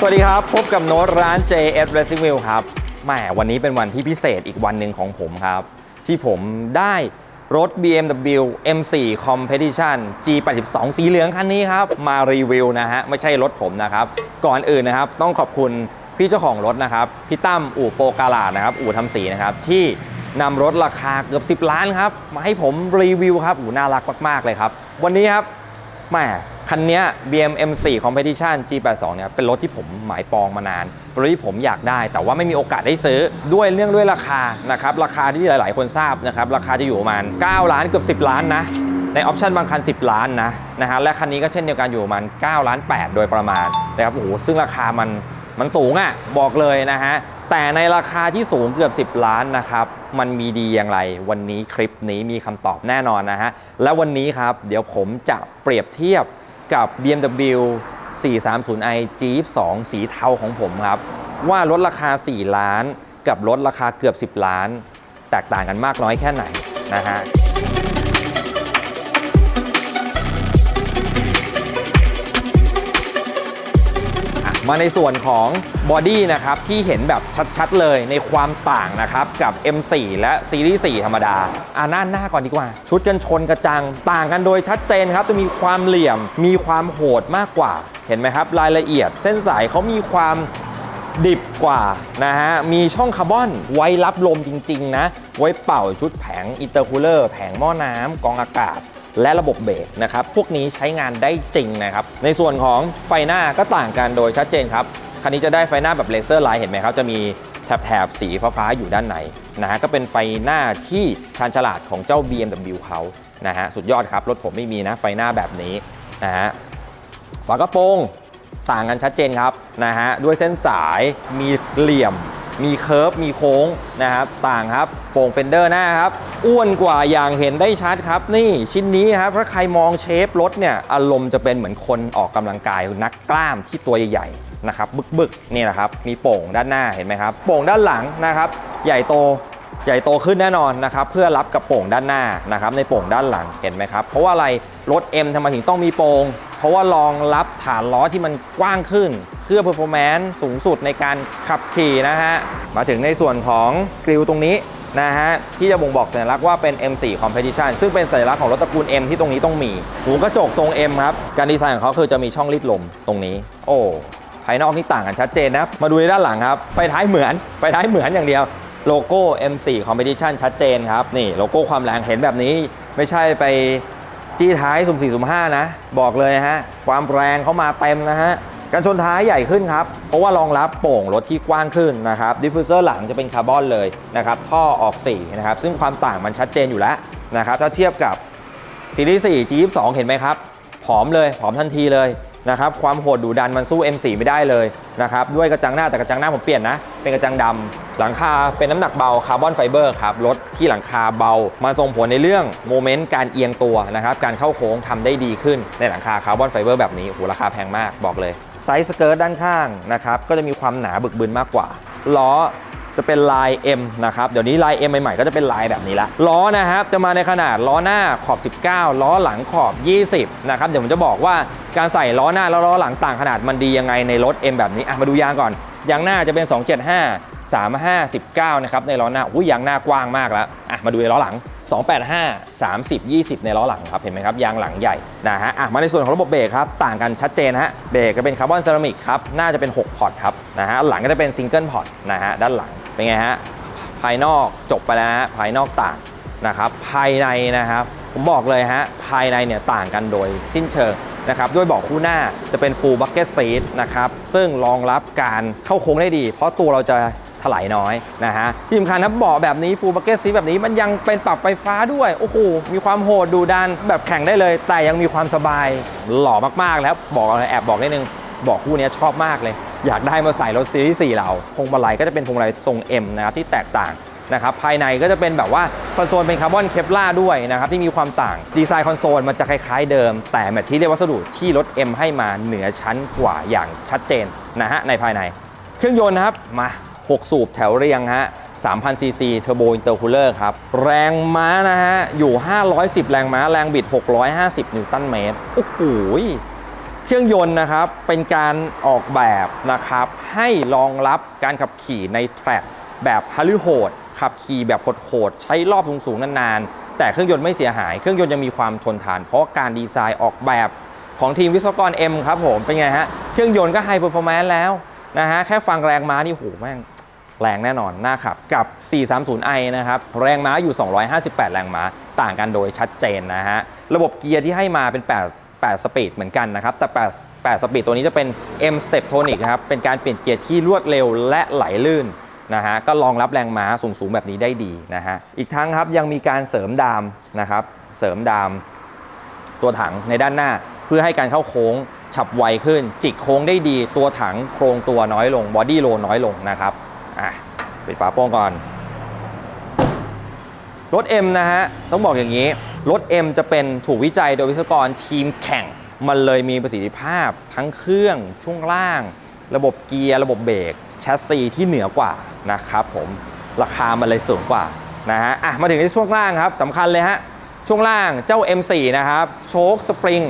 สวัสดีครับ พบกับโน้ตร้าน JS Racing Wheel ครับแหมวันนี้เป็นวันที่พิเศษอีกวันหนึ่งของผมครับ ที่ผมได้รถ BMW M4 Competition G82 สีเหลืองคันนี้ครับ มารีวิวนะฮะ ไม่ใช่รถผมนะครับ ก่อนอื่นนะครับ ต้องขอบคุณพี่เจ้าของรถนะครับ พี่ตั้มอู่โปกาลาดนะครับ อู่ทำสีนะครับ ที่นำรถราคาเกือบ 10 ล้านครับ มาให้ผมรีวิวครับอู่น่ารักมาก ๆ เลยครับ วันนี้ครับแหม คันนี้ BMM4 Competition G82 เนี่ยเป็นรถที่ผมหมายปองมานานเป็นรถที่ผมอยากได้ แต่ว่าไม่มีโอกาสได้ซื้อด้วยเรื่องด้วยราคานะครับราคาที่หลาย ๆ คนทราบนะครับราคาจะอยู่ประมาณ 9 ล้านเกือบ 10 ล้านนะในออปชันบางคัน 10 ล้านนะนะฮะและคันนี้ก็เช่นเดียวกันอยู่ประมาณ9ล้าน8โดยประมาณนะครับโอ้โหซึ่งราคามันมันสูงอะ่ะบอกเลยนะฮะแต่ในราคาที่สูงเกือบ 10 ล้านนะครับ มันมีดีอย่างไร วันนี้คลิปนี้มีคำตอบแน่นอนนะฮะ และวันนี้ครับ เดี๋ยวผมจะเปรียบเทียบ กับ BMW 430i jeep 2 สีเทาของผมครับ ว่ารถราคา 4 ล้าน กับรถราคาเกือบ 10 ล้าน แตกต่างกันมากน้อยแค่ไหนนะฮะ มาในส่วนของบอดี้นะครับที่เห็นแบบชัดๆเลยในความต่างนะครับกับ M4 และซีรีส์4ธรรมดาอ่าหน้าหน้าก่อนดีกว่า ชุดกันชนกระจัง ต่างกันโดยชัดเจนครับจะมีความเหลี่ยมมีความโหดมากกว่า เห็นไหมครับ รายละเอียด เส้นสายเขามีความดิบกว่านะฮะ มีช่องคาร์บอนไว้รับลมจริง ๆ นะ ไว้เป่าชุดแผงอินเตอร์คูลเลอร์ แผงหม้อน้ำกองอากาศ และระบบเบรกนะครับ พวกนี้ใช้งานได้จริงนะครับ ในส่วนของไฟหน้าก็ต่างกันโดยชัดเจนครับ คันนี้จะได้ไฟหน้าแบบเลเซอร์ไลท์เห็นไหมครับ จะมีแถบๆสีฟ้าๆอยู่ด้านในนะฮะก็เป็นไฟหน้าที่ชาญฉลาดของเจ้า BMW เขานะฮะสุดยอดครับ รถผมไม่มีนะไฟหน้าแบบนี้นะฮะฝากระโปรงต่างกันชัดเจนครับนะฮะด้วยเส้นสายมีเหลี่ยม มีเคิร์ฟมีโค้งนะครับต่างครับโป่งเฟนเดอร์หน้าครับอ้วนกว่าอย่างเห็นได้ชัดครับ นี่ชิ้นนี้ครับถ้าใครมองเชฟรถเนี่ยอารมณ์จะเป็นเหมือนคนออกกำลังกายนักกล้ามที่ตัวใหญ่ๆนะครับบึกๆนี่แหละครับมีโป่งด้านหน้าเห็นไหมครับโป่งด้านหลังนะครับใหญ่โตใหญ่โตขึ้นแน่นอนนะครับเพื่อรับกับโป่งด้านหน้านะครับในโป่งด้านหลังเห็นไหมครับเพราะว่าอะไรรถ M ทำไมถึงต้องมีโป่งเพราะว่ารองรับฐานล้อที่มันกว้างขึ้น เพื่อ performance สูงสุดในการขับขี่นะฮะ มาถึงในส่วนของกริลตรงนี้นะฮะ ที่จะบ่งบอกสัญลักษณ์ว่าเป็น M4 Competition ซึ่งเป็นสัญลักษณ์ของรถตระกูล M ที่ตรงนี้ต้องมี หูกระจกทรง M ครับ การดีไซน์ของเขาคือจะมีช่องรีดลมตรงนี้ โอ้ภายนอกนี่ต่างกันชัดเจนนะ มาดูในด้านหลังครับ ไฟท้ายเหมือน ไฟท้ายเหมือนอย่างเดียว โลโก้ M4 Competition ชัดเจนครับ นี่โลโก้ความแรงเห็นแบบนี้ ไม่ใช่ไปจี้ท้ายสุ่ม4สุ่ม5นะ บอกเลยฮะ ความแรงเขามาเต็มนะฮะ การชนท้ายใหญ่ขึ้นครับ เพราะว่ารองรับโป่งรถที่กว้างขึ้นนะครับดิฟฟิวเซอร์หลังจะเป็นคาร์บอนเลยนะครับท่อออกสีนะครับซึ่งความต่างมันชัดเจนอยู่แล้วนะครับถ้าเทียบกับซีรีส์4 G22 เห็นไหมครับผอมเลยผอมทันทีเลยนะครับความโหดดุดันมันสู้ M4 ไม่ได้เลยนะครับด้วยกระจังหน้าแต่กระจังหน้าผมเปลี่ยนนะ เป็นกระจังดำหลังคาเป็นน้ำหนักเบาคาร์บอนไฟเบอร์ครับรถที่หลังคาเบา มาส่งผลในเรื่องโมเมนต์การเอียงตัวนะครับการเข้าโค้งทำได้ดีขึ้นในหลังคาคาร์บอนไฟเบอร์แบบนี้โหราคาแพงมากบอกเลย ไซส์สเกิร์ตด้านข้างนะครับก็จะมีความหนาบึกบึนมากกว่าล้อจะเป็นลาย M นะครับ เดี๋ยวนี้ลาย M ใหม่ๆ ก็จะเป็นลายแบบนี้ละล้อนะครับ จะมาในขนาดล้อหน้าขอบ 19 ล้อหลังขอบ 20 นะครับ เดี๋ยวผมจะบอกว่าการใส่ล้อหน้าแล้วล้อหลังต่างขนาดมันดียังไงในรถ M แบบนี้ อะ มาดูยางก่อน ยางหน้าจะเป็น 275 35 19 นะครับ ในล้อหน้าอุ้ยยางหน้ากว้างมากแล้ว อะ มาดูในล้อหลัง 285 30 20 ในล้อหลังครับ เห็นไหมครับ ยางหลังใหญ่นะฮะอะมาในส่วนของระบบเบรกครับ ต่างกันชัดเจนนะฮะ เบรกก็เป็นคาร์บอนเซรามิกครับ น่าจะเป็น 6 พอร์ตครับนะฮะ หลังก็จะเป็นซิงเกิลพอร์ตนะฮะ ด้านหลัง เป็นไงฮะ ภายนอกจบไปแล้วฮะ ภายนอกต่างนะครับ ภายในนะครับ ผมบอกเลยฮะ ภายในเนี่ยต่างกันโดยสิ้นเชิงนะครับด้วยเบอกคู่หน้าจะเป็น full bucket seat นะครับ ซึ่งรองรับการเข้าโค้งได้ดี เพราะตัวเราจะ ถลายน้อยนะฮะที่สำคัญนะเบาะแบบนี้ full bucket seat แบบนี้มันยังเป็นปรับไฟฟ้าด้วย โอ้โห มีความโหดดูดันแบบแข่งได้เลย แต่ยังมีความสบายหล่อมากๆแล้วบอกแอบบอกนิดนึงบอกคู่นี้ชอบมากเลย อยากได้มาใส่รถซีรีส์4เราพวงมาลัยก็จะเป็นพวงมาลัยทรง M นะครับที่แตกต่างนะครับภายในก็จะเป็นแบบว่าคอนโซลเป็นคาร์บอนเคปล่าด้วยนะครับที่มีความต่างดีไซน์คอนโซลมันจะคล้ายๆเดิม แต่แมทที่เรียกวัสดุที่รถ M ให้มาเหนือชั้นกว่าอย่างชัดเจนนะฮะในภายใน เครื่องยนต์นะครับมา 6 สูบแถวเรียงฮะ 3,000 ซีซีเทอร์โบอินเตอร์คูลเลอร์ครับ แรงม้านะฮะ อยู่ 510 แรงม้า แรงบิด 650 นิวตันเมตร โอ้โห เครื่องยนต์นะครับ เป็นการออกแบบนะครับ ให้รองรับการขับขี่ในแทร็กแบบฮาลือโหด ขับขี่แบบโหดๆ ใช้รอบสูงๆ นานๆ แต่เครื่องยนต์ไม่เสียหาย เครื่องยนต์ยังมีความทนทาน เพราะการดีไซน์ออกแบบของทีมวิศวกร M ครับผม เป็นไงฮะ เครื่องยนต์ก็ไฮเปอร์ฟอร์แมนซ์แล้วนะฮะ แค่ฟังแรงม้านี่โหแม่ง แรงแน่นอนน่าขับกับ 430i นะครับแรงม้าอยู่ 258 แรงม้าต่างกันโดยชัดเจนนะฮะระบบเกียร์ที่ให้มาเป็น 8 8 สปีดเหมือนกันนะครับ แต่ 8 8 สปีดตัวนี้จะเป็น M Step Tonic นะครับ เป็นการเปลี่ยนเกียร์ที่รวดเร็วและไหลลื่นนะฮะ ก็รองรับแรงม้าสูง ๆ แบบนี้ได้ดีนะฮะ อีกทั้งครับยังมีการเสริมดามนะครับ เสริมดามตัวถังในด้านหน้า เพื่อให้การเข้าโค้งฉับไวขึ้น จิกโค้งได้ดี ตัวถังโครงตัวน้อยลง บอดี้โลน้อยลงนะครับ อะปิดฝาโปร่งก่อน รถ M นะฮะ ต้องบอกอย่างนี้ รถ M จะเป็นถูกวิจัยโดยวิศวกรทีมแข่ง มันเลยมีประสิทธิภาพทั้งเครื่องช่วงล่าง ระบบเกียร์ ระบบเบรกแชสซีที่เหนือกว่านะครับผมราคามันเลยสูงกว่านะฮะอะมาถึงในช่วงล่างครับสำคัญเลยฮะ ช่วงล่างเจ้า M4 นะครับ โชคสปริง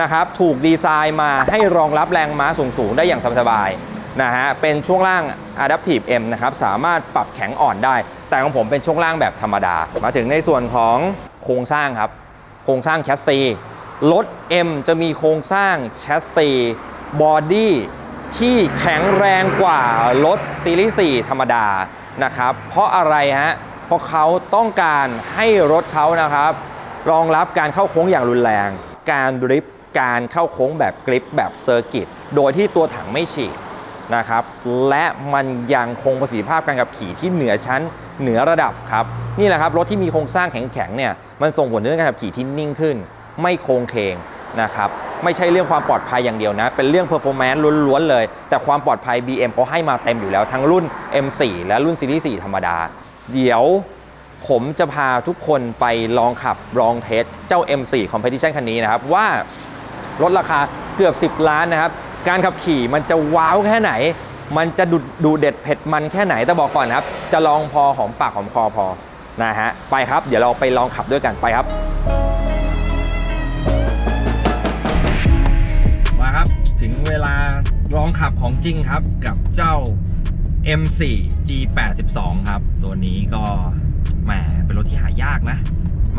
นะครับ ถูกดีไซน์มาให้รองรับแรงม้าสูงๆ ได้อย่างสบายๆ นะฮะเป็นช่วงล่าง Adaptive M นะครับสามารถปรับแข็งอ่อนได้ แต่ของผมเป็นช่วงล่างแบบธรรมดา มาถึงในส่วนของโครงสร้างครับ โครงสร้างแชสซีรถ M จะมีโครงสร้างแชสซีบอดี้ที่แข็งแรงกว่ารถซีรีส์4ธรรมดานะครับ เพราะอะไรฮะ เพราะเขาต้องการให้รถเขานะครับ รองรับการเข้าโค้งอย่างรุนแรง การดริฟต์การเข้าโค้งแบบกริปแบบเซอร์กิต โดยที่ตัวถังไม่ฉีก นะครับ และมันยังคงประสิทธิภาพการขับขี่ที่เหนือชั้นเหนือระดับครับ นี่แหละครับรถที่มีโครงสร้างแข็งๆเนี่ยมันส่งผลเรื่องการขับขี่ที่นิ่งขึ้น ไม่โค้งเคงนะครับไม่ใช่เรื่องความปลอดภัยอย่างเดียวนะ เป็นเรื่องเพอร์ฟอร์แมนซ์ล้วนๆเลย แต่ความปลอดภัย BM เขาให้มาเต็มอยู่แล้วทั้งรุ่น M4 และรุ่นซีรีส์4ธรรมดา เดี๋ยวผมจะพาทุกคนไปลองขับลองเทสเจ้า M4 Competition คันนี้นะครับ ว่าลดราคาเกือบ 10 ล้านนะครับ การขับขี่มันจะว้าวแค่ไหน มันจะดูดูเด็ดเผ็ดมันแค่ไหนแต่บอกก่อนนะครับ จะลองพอหอมปากหอมคอพอนะฮะไปครับ เดี๋ยวเราไปลองขับด้วยกันไปครับ มาครับถึงเวลาลองขับของจริงครับกับเจ้า M4 G82 ครับ ตัวนี้ก็แหมเป็นรถที่หายากนะ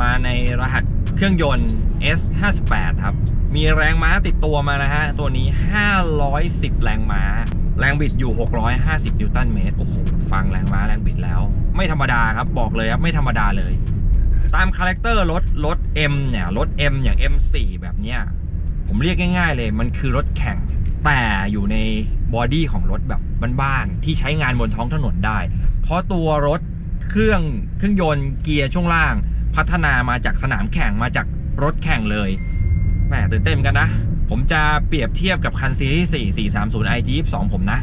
มาในรหัสเครื่องยนต์ S58 ครับ มีแรงม้าติดตัวมานะฮะ ตัวนี้ 510 แรงม้า แรงบิดอยู่ 650 นิวตันเมตร โอ้โห ฟังแรงม้าแรงบิดแล้ว ไม่ธรรมดาครับ บอกเลยครับ ไม่ธรรมดาเลย ตามคาแรคเตอร์รถ รถ M เนี่ย รถ M อย่าง M4 แบบเนี้ย ผมเรียกง่าย ๆ เลย มันคือรถแข่ง แต่อยู่ในบอดี้ของรถแบบบ้านๆ ที่ใช้งานบนท้องถนนได้ เพราะตัวรถเครื่อง เครื่องยนต์ เกียร์ช่วงล่าง พัฒนามาจากสนามแข่ง มาจากรถแข่งเลย มตื่นเต้นเหมือนกันนะ ผมจะเปรียบเทียบกับคันซีรีส์4 430 IG 22ผมนะ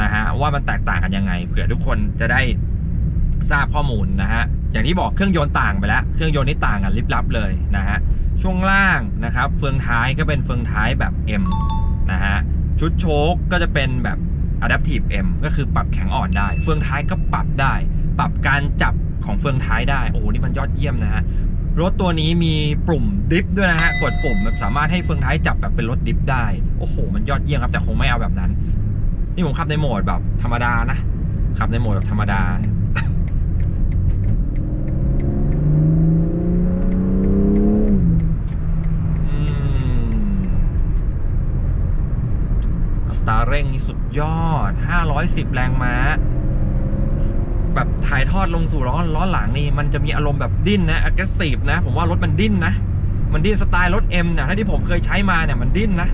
นะฮะว่ามันแตกต่างกันยังไงเผื่อทุกคนจะได้ทราบข้อมูลนะฮะอย่างที่บอกเครื่องยนต์ต่างไปแล้ว เครื่องยนต์นี่ต่างกันลิบลับเลยนะฮะช่วงล่างนะครับ เฟืองท้ายก็เป็นเฟืองท้ายแบบ M นะฮะชุดโชคก็จะเป็นแบบ Adaptive M ก็คือปรับแข็งอ่อนได้ เฟืองท้ายก็ปรับได้ ปรับการจับของเฟืองท้ายได้ โอ้โห นี่มันยอดเยี่ยมนะฮะ รถตัวนี้มีปุ่มดิฟด้วยนะฮะ กดปุ่มแบบสามารถให้เฟืองท้ายจับแบบเป็นรถดิฟได้ โอ้โห มันยอดเยี่ยมครับ แต่คงไม่เอาแบบนั้น นี่ผมขับในโหมดแบบธรรมดานะ ขับในโหมดแบบธรรมดาอัตราเร่งนี่สุดยอด 510 แรงม้า แบบถ่ายทอดลงสู่ล้อล้อหลังนี่มันจะมีอารมณ์แบบดิ้นนะ aggressive นะ ผมว่ารถมันดิ้นนะ มันดิ้นสไตล์รถ M เนี่ยถ้าที่ผมเคยใช้มาเนี่ยมันดิ้นนะ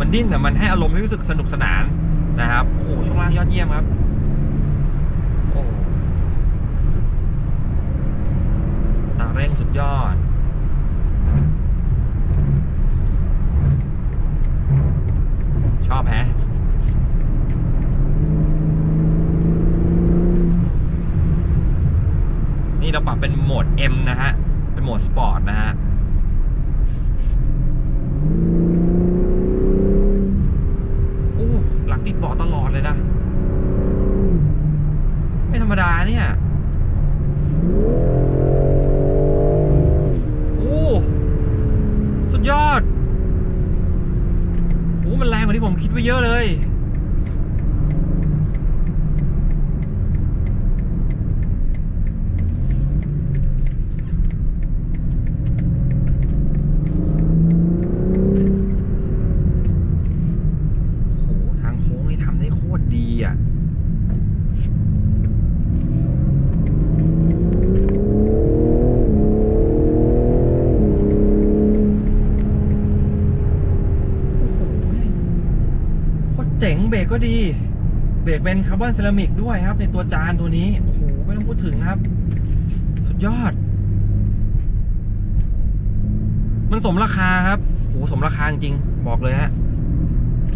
มันดิ้นแต่มันให้อารมณ์ให้รู้สึกสนุกสนานนะครับ โอ้โหช่วงล่างยอดเยี่ยมครับโอ้ตาเร่งสุดยอด มด M นะฮะ เป็นโหมดสปอร์ตนะฮะ โอ้ หลังติดเบาะตลอดเลยนะ ไม่ธรรมดาเนี่ย โอ้ สุดยอด โอ้ มันแรงกว่าที่ผมคิดไว้เยอะเลย จ๋งเบรกก็ดีเบรกเป็นคาร์บอนเซรามิกด้วยครับ ในตัวจานตัวนี้โอ้โหไม่ต้องพูดถึงครับ สุดยอด มันสมราคาครับโอ้โหสมราคาจริงบอกเลยฮะ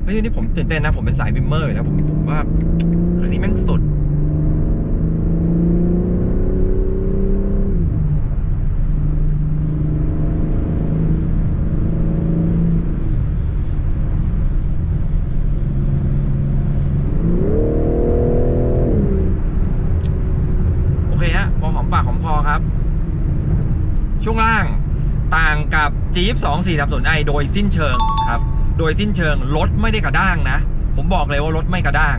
เฮ้ยนี่ผมตื่นเต้นนะผมเป็นสายบิมเมอร์อยู่แล้วผมผมว่าคันนี้แม่งสุด โอเคฮะพอหอมปากหอมคอครับ ช่วงล่างต่างกับจี๊ป2 4 3 0 i โดยสิ้นเชิงครับ โดยสิ้นเชิงรถไม่ได้กระด้างนะ ผมบอกเลยว่ารถไม่กระด้าง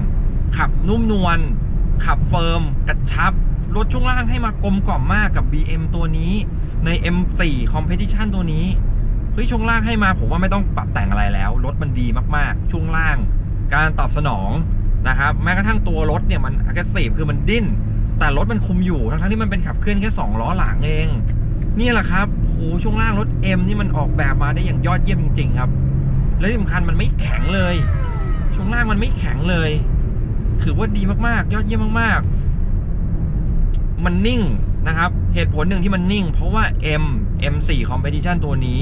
ขับนุ่มนวล ขับเฟิร์ม กระชับ รถช่วงล่างให้มากลมกล่อมมากกับ BM ตัวนี้ใน M4 Competition ตัวนี้เฮ้ยช่วงล่างให้มาผมว่าไม่ต้องปรับแต่งอะไรแล้ว รถมันดีมากๆ ช่วงล่าง การตอบสนองนะครับแม้กระทั่งตัวรถเนี่ยมัน aggressive คือมันดิ้น แต่รถมันคุมอยู่ทั้งๆที่มันเป็นขับเคลื่อนแค่2ล้อหลังเอง นี่แหละครับโอ้โหช่วงล่างรถ M นี่มันออกแบบมาได้อย่างยอดเยี่ยมจริง ๆ ครับ และที่สำคัญมันไม่แข็งเลย ช่วงล่างมันไม่แข็งเลย ถือว่าดีมากๆ ยอดเยี่ยมมากๆ มันนิ่งนะครับ เหตุผลหนึ่งที่มันนิ่ง เพราะว่า M M4 Competition ตัวนี้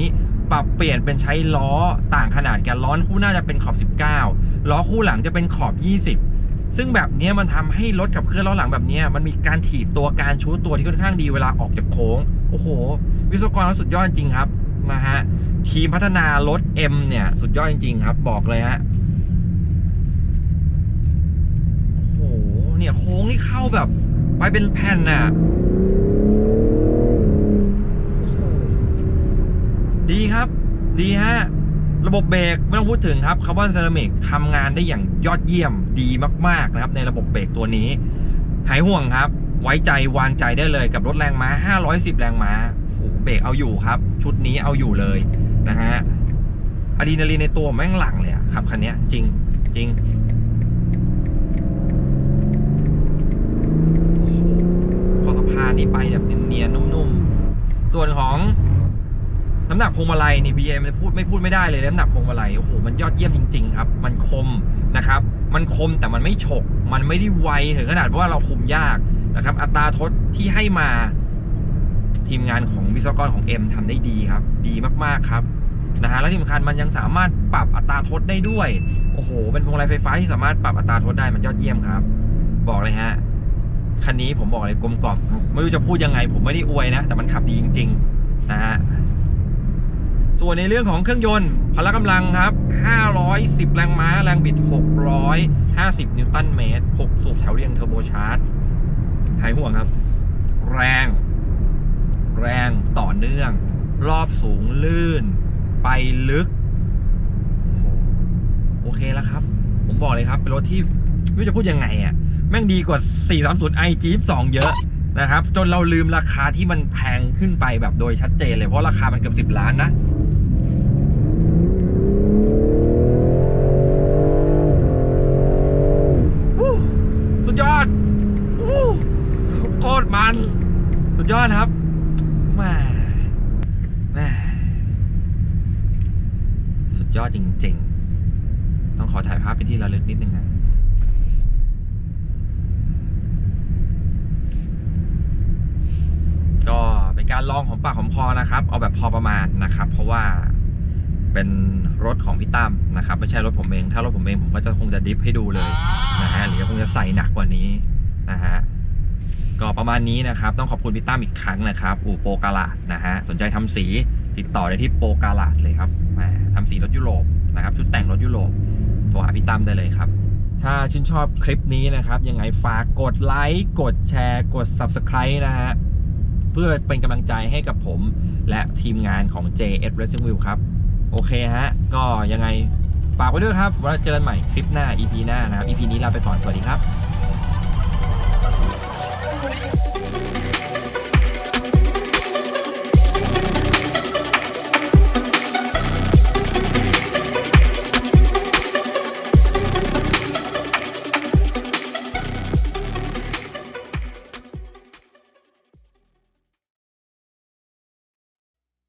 ปรับเปลี่ยนเป็นใช้ล้อต่างขนาดกันล้อคู่หน้าจะเป็นขอบ 19 ล้อคู่หลังจะเป็นขอบ 20 ซึ่งแบบนี้มันทำให้รถกับเครื่องล้อหลังแบบนี้มันมีการถีบตัวการชูตัวที่ค่อนข้างดีเวลาออกจากโค้ง โอ้โห วิศวกรเขาสุดยอดจริงครับนะฮะทีมพัฒนารถ M เนี่ย สุดยอดจริง ๆ ครับ บอกเลยฮะโอ้โหเนี่ยโค้งนี่เข้าแบบ ไปเป็นแผ่นน่ะดีครับ ดีฮะ ระบบเบรกไม่ต้องพูดถึงครับคาร์บอนเซรามิกทำงานได้อย่างยอดเยี่ยมดีมาก ๆ นะครับ ในระบบเบรกตัวนี้ หายห่วงครับ ไว้ใจวางใจได้เลยกับรถแรงม้า 510 แรงม้าโหเบรกเอาอยู่ครับ ชุดนี้เอาอยู่เลยนะฮะอะดรีนาลีนในตัวแม่งหลังเลยครับคันนี้จริงจริงโอ้โหคอสะพานนี่ไปแบบเนียนๆนุ่มๆ ส่วนของน้ำหนักพวงมาลัยนี่ BM มันพูดไม่พูดไม่ได้เลยน้ำหนักพวงมาลัยโอ้โหมันยอดเยี่ยมจริง ๆ ครับ มันคมนะครับ มันคมแต่มันไม่ฉก มันไม่ได้ไวถึงขนาดว่าเราคุมยาก นะครับ อัตราทดที่ให้มาทีมงานของวิศวกรของ M ทำได้ดีครับ ดีมากๆครับนะฮะและที่สำคัญมันยังสามารถปรับอัตราทดได้ด้วย โอ้โห เป็นพวงมาลัยไฟฟ้าที่สามารถปรับอัตราทดได้มันยอดเยี่ยมครับ บอกเลยฮะคันนี้ผมบอกเลยกลมกล่อมไม่รู้จะพูดยังไง ผมไม่ได้อวยนะ แต่มันขับดีจริง ๆ นะฮะส่วนในเรื่องของเครื่องยนต์พละกำลังครับ 510 แรงม้า แรงบิด 650 นิวตันเมตร 6 สูบแถวเรียงเทอร์โบชาร์จ หายห่วงครับ แรง แรงต่อเนื่อง รอบสูงลื่น ไปลึก โอเคแล้วครับ ผมบอกเลยครับ เป็นรถที่ไม่จะพูดยังไงอะ่ะ แม่งดีกว่า 430 i Jeep 2เยอะนะครับ จนเราลืมราคาที่มันแพงขึ้นไปแบบโดยชัดเจนเลย เพราะราคามันเกือบ 10 ล้านนะ มันสุดยอดครับแม่แม่สุดยอดจริง ๆ ต้องขอถ่ายภาพเป็นที่ระลึกนิดนึงนะก็เป็นการลองของปากของคอนะครับ เอาแบบพอประมาณนะครับ เพราะว่าเป็นรถของพี่ตั้มนะครับ ไม่ใช่รถผมเอง ถ้ารถผมเองผมก็จะคงจะดิฟให้ดูเลยนะฮะหรือคงจะใส่หนักกว่านี้นะฮะ ก็ประมาณนี้นะครับ ต้องขอบคุณพี่ตั้มอีกครั้งนะครับ อู่โปกาลาดนะฮะ สนใจทำสีติดต่อได้ที่โปกาลาดเลยครับแหมทำสีรถยุโรปนะครับ ชุดแต่งรถยุโรป โทรหาพี่ตั้มได้เลยครับ ถ้าชื่นชอบคลิปนี้นะครับ ยังไงฝากกดไลค์ กดแชร์ กด Subscribe นะฮะ เพื่อเป็นกำลังใจให้กับผม และทีมงานของ JS Racing Wheel ครับ โอเคฮะ ก็ยังไงฝากไว้ด้วยครับไว่าเจอกันใหม่คลิปหน้า EP หน้านะครับ EP นี้ลาไปก่อน สวัสดีครับ Thank you.